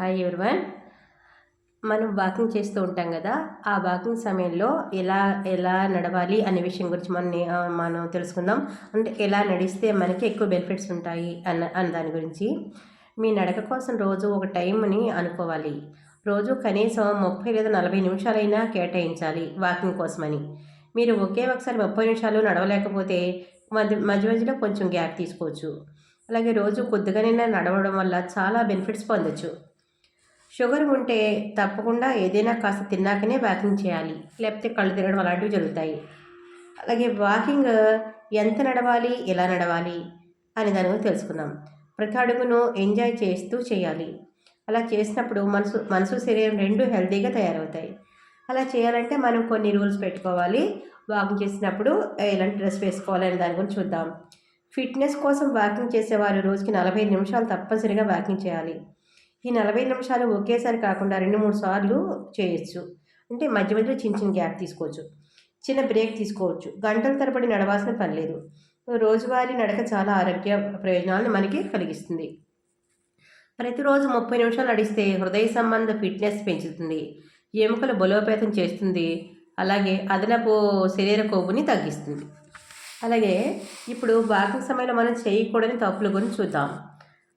Hi everyone మనం walking చేస్తూ ఉంటాం కదా ఆ వాకింగ్ సమయంలో ఎలా ఎలా నడవాలి అనే విషయం గురించి మనం మనం తెలుసుకుందాం. అంటే ఎలా నడిస్తే మనకి ఎక్కువ బెనిఫిట్స్ ఉంటాయి అన్న అన్న దాని గురించి. మీ నడక కోసం రోజు ఒక టైంని అనుకోవాలి. రోజు కనీసం ముప్పై లేదా నలభై నిమిషాలైనా కేటాయించాలి వాకింగ్ కోసమని. మీరు ఒకే ఒకసారి ముప్పై నిమిషాలు నడవలేకపోతే మధ్య మధ్య మధ్యలో కొంచెం గ్యాప్ తీసుకోవచ్చు. అలాగే రోజు కొద్దిగానైనా నడవడం వల్ల చాలా బెనిఫిట్స్ పొందొచ్చు. షుగర్ ఉంటే తప్పకుండా ఏదైనా కాస్త తిన్నాకనే వాకింగ్ చేయాలి. లేకపోతే కళ్ళు తిరగడం అలాంటివి జరుగుతాయి. అలాగే వాకింగ్ ఎంత నడవాలి ఎలా నడవాలి అనే దాని గురించి తెలుసుకుందాం. ప్రతి అడుగును ఎంజాయ్ చేస్తూ చేయాలి. అలా చేసినప్పుడు మనసు మనసు శరీరం రెండు హెల్తీగా తయారవుతాయి. అలా చేయాలంటే మనం కొన్ని రూల్స్ పెట్టుకోవాలి. వాకింగ్ చేసినప్పుడు ఎలాంటి డ్రెస్ వేసుకోవాలి అనే దాని గురించి చూద్దాం. ఫిట్నెస్ కోసం వాకింగ్ చేసేవారు రోజుకి నలభై నిమిషాలు తప్పనిసరిగా వాకింగ్ చేయాలి. ఈ నలభై నిమిషాలు ఒకేసారి కాకుండా రెండు మూడు సార్లు చేయొచ్చు. అంటే మధ్య మధ్యలో చిన్న చిన్న గ్యాప్ తీసుకోవచ్చు. చిన్న బ్రేక్ తీసుకోవచ్చు. గంటల తరబడి నడవాల్సిన పని లేదు. రోజువారీ నడక చాలా ఆరోగ్య ప్రయోజనాలను మనకి కలిగిస్తుంది. ప్రతిరోజు ముప్పై నిమిషాలు నడిస్తే హృదయ సంబంధ ఫిట్నెస్ పెంచుతుంది. ఎముకలు బలోపేతం చేస్తుంది. అలాగే అదనపు శరీర కొవ్వుని తగ్గిస్తుంది. అలాగే ఇప్పుడు వాకింగ్ సమయంలో మనం చేయకూడని తప్పుల గురించి చూద్దాం.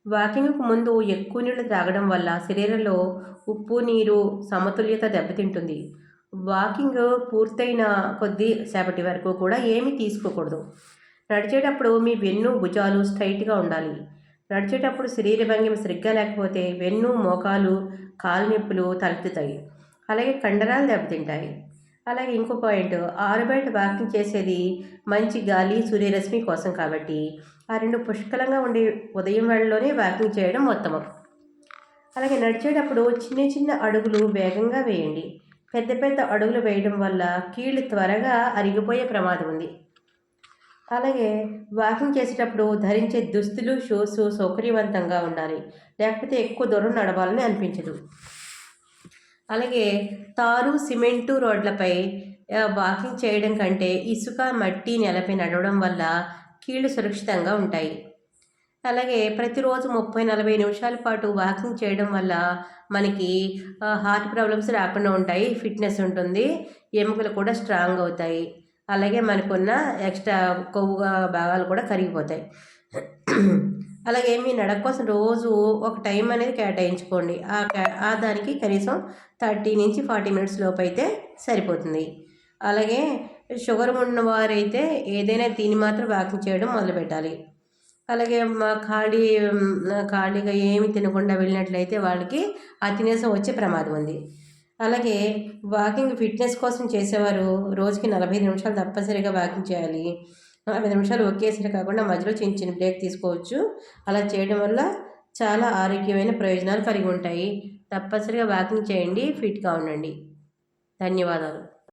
వాకింగ్కు ముందు ఎక్కువ నీళ్ళు తాగడం వల్ల శరీరంలో ఉప్పు నీరు సమతుల్యత దెబ్బతింటుంది. వాకింగ్ పూర్తయిన కొద్ది సేపటి వరకు కూడా ఏమీ తీసుకోకూడదు. నడిచేటప్పుడు మీ వెన్ను భుజాలు స్ట్రైట్గా ఉండాలి. నడిచేటప్పుడు శరీర భంగిమ సరిగ్గా లేకపోతే వెన్ను మోకాలు కాలు నొప్పులు తలెత్తుతాయి. అలాగే కండరాలు దెబ్బతింటాయి. అలాగే ఇంకో పాయింట్ ఆరు బయట వాకింగ్ చేసేది మంచి గాలి సూర్యరశ్మి కోసం కాబట్టి ఆ రెండు పుష్కలంగా ఉండే ఉదయం వేళలోనే వాకింగ్ చేయడం ఉత్తమం. అలాగే నడిచేటప్పుడు చిన్న చిన్న అడుగులు వేగంగా వేయండి. పెద్ద పెద్ద అడుగులు వేయడం వల్ల కీళ్ళు త్వరగా అరిగిపోయే ప్రమాదం ఉంది. అలాగే వాకింగ్ చేసేటప్పుడు ధరించే దుస్తులు షూస్ సౌకర్యవంతంగా ఉండాలి. లేకపోతే ఎక్కువ దూరం నడవాలని అనిపించదు. అలాగే తారు సిమెంటు రోడ్లపై వాకింగ్ చేయడం కంటే ఇసుక మట్టి నెలపై నడవడం వల్ల కీళ్ళు సురక్షితంగా ఉంటాయి. అలాగే ప్రతిరోజు ముప్పై నలభై నిమిషాల పాటు వాకింగ్ చేయడం వల్ల మనకి హార్ట్ ప్రాబ్లమ్స్ రాకుండా ఉంటాయి ఫిట్నెస్ ఉంటుంది ఎముకలు కూడా స్ట్రాంగ్ అవుతాయి. అలాగే మనకున్న ఎక్స్ట్రా కొవ్వు భాగాలు కూడా కరిగిపోతాయి. అలాగే మీ నడక కోసం రోజు ఒక టైం అనేది కేటాయించుకోండి. ఆ కే- ఆ దానికి కనీసం థర్టీ నుంచి ఫార్టీ మినిట్స్ లోపు అయితే సరిపోతుంది. అలాగే షుగర్ ఉన్నవారైతే ఏదైనా తిని మాత్రం వాకింగ్ చేయడం మొదలుపెట్టాలి అలాగే మా ఖాళీ ఖాళీగా ఏమి తినకుండా వెళ్ళినట్లయితే వాళ్ళకి అతినీసం వచ్చే ప్రమాదం ఉంది. అలాగే వాకింగ్ ఫిట్నెస్ కోసం చేసేవారు రోజుకి నలభై నిమిషాలు తప్పనిసరిగా వాకింగ్ చేయాలి. నలభై నిమిషాలు ఒకేసారి కాకుండా మధ్యలో చిన్న చిన్న బ్రేక్ తీసుకోవచ్చు. అలా చేయడం వల్ల చాలా ఆరోగ్యమైన ప్రయోజనాలు కలిగి ఉంటాయి. తప్పనిసరిగా వాకింగ్ చేయండి ఫిట్గా ఉండండి. ధన్యవాదాలు.